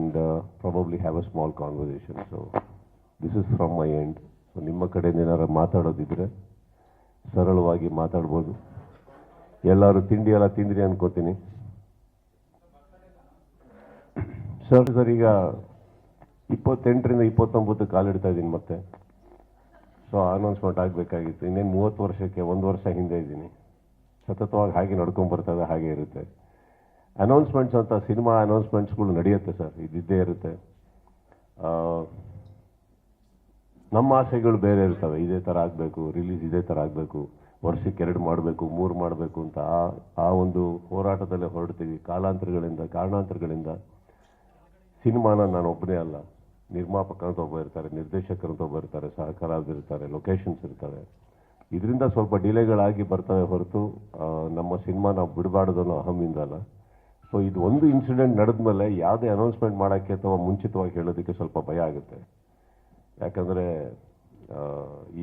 and uh, probably have a small conversation. So this is from my end. So ನಿಮ್ಮ ಕಡೆಯಿಂದ ಏನಾರು ಮಾತಾಡೋದಿದ್ರೆ ಸರಳವಾಗಿ ಮಾತಾಡ್ಬೋದು. ಎಲ್ಲರೂ ತಿಂಡಿ ಎಲ್ಲ ತಿಂದ್ರಿ ಅನ್ಕೋತೀನಿ. ಸರ್ ಸರ್ ಈಗ ಇಪ್ಪತ್ತೆಂಟರಿಂದ ಇಪ್ಪತ್ತೊಂಬತ್ತು ಕಾಲಿಡ್ತಾ ಇದ್ದೀನಿ ಮತ್ತೆ. ಸೊ ಅನೌನ್ಸ್ಮೆಂಟ್ ಆಗಬೇಕಾಗಿತ್ತು. ಇನ್ನೇನು ಮೂವತ್ತು ವರ್ಷಕ್ಕೆ ಒಂದು ವರ್ಷ ಹಿಂದೆ ಇದ್ದೀನಿ. ಸತತವಾಗಿ ಹಾಗೆ ನಡ್ಕೊಂಡು ಬರ್ತಾ ಹಾಗೆ ಇರುತ್ತೆ. ಅನೌನ್ಸ್ಮೆಂಟ್ಸ್ ಅಂತ ಸಿನಿಮಾ ಅನೌನ್ಸ್ಮೆಂಟ್ಸ್ಗಳು ನಡೆಯುತ್ತೆ ಸರ್. ಇದ್ದಿದ್ದೇ ಇರುತ್ತೆ. ನಮ್ಮ ಆಸೆಗಳು ಬೇರೆ ಇರ್ತವೆ. ಇದೇ ಥರ ಆಗಬೇಕು ರಿಲೀಸ್ ಇದೇ ಥರ ಆಗಬೇಕು, ವರ್ಷಕ್ಕೆ ಎರಡು ಮಾಡಬೇಕು, ಮೂರು ಮಾಡಬೇಕು ಅಂತ ಆ ಆ ಒಂದು ಹೋರಾಟದಲ್ಲೇ ಹೊರಡ್ತೀವಿ. ಕಾಲಾಂತರಗಳಿಂದ, ಕಾರಣಾಂತರಗಳಿಂದ ಸಿನಿಮಾನ ನಾನು ಒಬ್ಬನೇ ಅಲ್ಲ. ನಿರ್ಮಾಪಕ ಅಂತ ಒಬ್ಬ ಇರ್ತಾರೆ, ನಿರ್ದೇಶಕರು ಅಂತ ಒಬ್ಬ ಇರ್ತಾರೆ ಸಹಕಾರ ಇರ್ತಾರೆ ಲೊಕೇಶನ್ಸ್ ಇರ್ತಾರೆ. ಇದರಿಂದ ಸ್ವಲ್ಪ ಡಿಲೇಗಳಾಗಿ ಬರ್ತವೆ ಹೊರತು ನಮ್ಮ ಸಿನಿಮಾ ನಾವು ಬಿಡಬಾರ್ದು ಅನ್ನೋ ಅಹಮಿಂದ ಅಲ್ಲ. ಸೊ ಇದು ಒಂದು ಇನ್ಸಿಡೆಂಟ್ ನಡೆದ್ಮೇಲೆ ಯಾವುದೇ ಅನೌನ್ಸ್ಮೆಂಟ್ ಮಾಡೋಕ್ಕೆ ಅಥವಾ ಮುಂಚಿತವಾಗಿ ಹೇಳೋದಕ್ಕೆ ಸ್ವಲ್ಪ ಭಯ ಆಗುತ್ತೆ. ಯಾಕಂದರೆ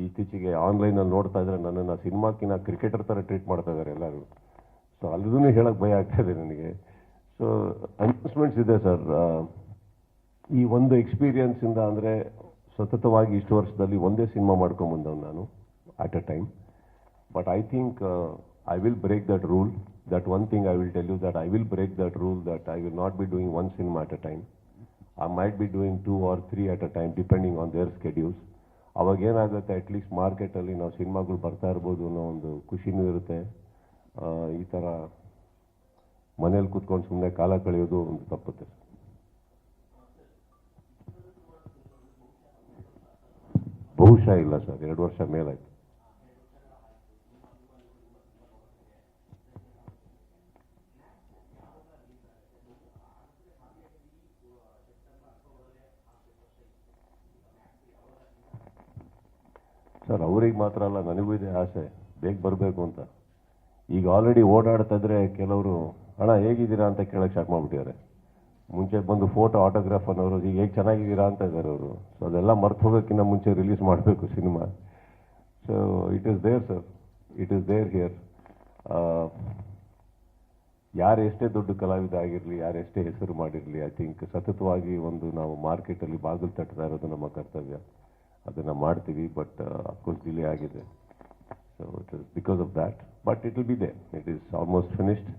ಇತ್ತೀಚೆಗೆ ಆನ್ಲೈನಲ್ಲಿ ನೋಡ್ತಾ ಇದ್ರೆ ನನ್ನನ್ನು ಸಿನಿಮಾಕ್ಕಿಂತ ಕ್ರಿಕೆಟರ್ ಥರ ಟ್ರೀಟ್ ಮಾಡ್ತಾ ಇದ್ದಾರೆ ಎಲ್ಲರೂ. ಸೊ ಅಲ್ಲದೂ ಹೇಳೋಕ್ಕೆ ಭಯ ಆಗ್ತಾ ಇದೆ ನನಗೆ. ಸೊ ಅನೌನ್ಸ್ಮೆಂಟ್ಸ್ ಇದೆ ಸರ್. ಈ ಒಂದು ಎಕ್ಸ್ಪೀರಿಯನ್ಸಿಂದ ಅಂದರೆ ಸತತವಾಗಿ ಇಷ್ಟು ವರ್ಷದಲ್ಲಿ ಒಂದೇ ಸಿನಿಮಾ ಮಾಡ್ಕೊಂಬಂದವ್ ನಾನು at a time but I think I will break that rule that one thing I will tell you that I will break that rule that I will not be doing one cinema at a time I might be doing two or three at a time depending on their schedules ಅವಾಗ ಏನಾಗುತ್ತೆ at least ಮಾರ್ಕೆಟಲ್ಲಿ ನಾವು ಸಿನಿಮಾಗಳು ಬರ್ತಾ ಇರ್ಬೋದು ಅನ್ನೋ ಒಂದು ಖುಷಿನೂ ಇರುತ್ತೆ. ಈ ಥರ ಮನೇಲಿ ಕೂತ್ಕೊಂಡು ಸುಮ್ಮನೆ ಕಾಲ ಕಳೆಯೋದು ಒಂದು ತಪ್ಪುತ್ತೆ. ಬಹುಶಃ ಇಲ್ಲ ಸರ್, ಎರಡು ವರ್ಷ ಮೇಲಾಯ್ತು. ಸರ್, ಅವ್ರಿಗೆ ಮಾತ್ರ ಅಲ್ಲ, ನನಗೂ ಇದೆ ಆಸೆ. ಬೇಗ ಬರಬೇಕು ಅಂತ. ಈಗ ಆಲ್ರೆಡಿ ಓಡಾಡ್ತಾ ಇದ್ರೆ ಕೆಲವರು ಹಣ ಹೇಗಿದ್ದೀರಾ? ಅಂತ ಕೇಳಕ್ಕೆ ಸ್ಟಾರ್ಟ್ ಮಾಡ್ಬಿಟ್ಟಿದ್ದಾರೆ. ಮುಂಚೆ ಬಂದು ಫೋಟೋ ಆಟೋಗ್ರಾಫ್ ಅನ್ನೋರು, ಈಗ ಹೇಗೆ ಚೆನ್ನಾಗಿದ್ದೀರಾ? ಅಂತ ಇದ್ದಾರೆ ಅವರು. ಸೊ ಅದೆಲ್ಲ ಮರ್ತು ಹೋಗೋಕ್ಕಿಂತ ಮುಂಚೆ ರಿಲೀಸ್ ಮಾಡಬೇಕು cinema. So it is there sir it is there here ಯಾರು ಎಷ್ಟೇ ದೊಡ್ಡ ಕಲಾವಿದ ಆಗಿರಲಿ, ಯಾರು ಎಷ್ಟೇ ಹೆಸರು ಮಾಡಿರಲಿ ಐ ಥಿಂಕ್ ಸತತವಾಗಿ ಒಂದು ನಾವು ಮಾರ್ಕೆಟಲ್ಲಿ ಬಾಗಿಲು ತಟ್ತಾ ಇರೋದು ನಮ್ಮ ಕರ್ತವ್ಯ. ಅದನ್ನು ಮಾಡ್ತೀವಿ ಬಟ್ ಅಫ್ಕೋರ್ಸ್ ಡಿಲೇ ಆಗಿದೆ. So it is because of that but it will be they it is almost finished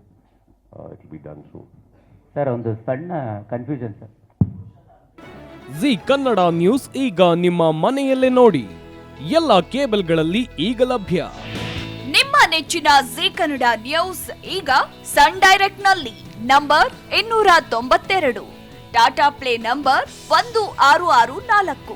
it will be done soon sir ಒಂದು ಸಣ್ಣ confusion sir Zee Kannada news ಈಗ ನಿಮ್ಮ ಮನೆಯಲ್ಲೇ ನೋಡಿ. ಎಲ್ಲ ಕೇಬಲ್ಗಳಲ್ಲಿ ಈಗ ಲಭ್ಯ. ನಿಮ್ಮ ನೆಚ್ಚಿನ ಜಿ ಕನ್ನಡ ನ್ಯೂಸ್ ಈಗ ಸನ್ ಡೈರೆಕ್ಟ್ನಲ್ಲಿ ನಂಬರ್ ಇನ್ನೂರ ತೊಂಬತ್ತೆರಡು. ಟಾಟಾ ಪ್ಲೇ ನಂಬರ್ ಒಂದು ಆರು ಆರು ನಾಲ್ಕು.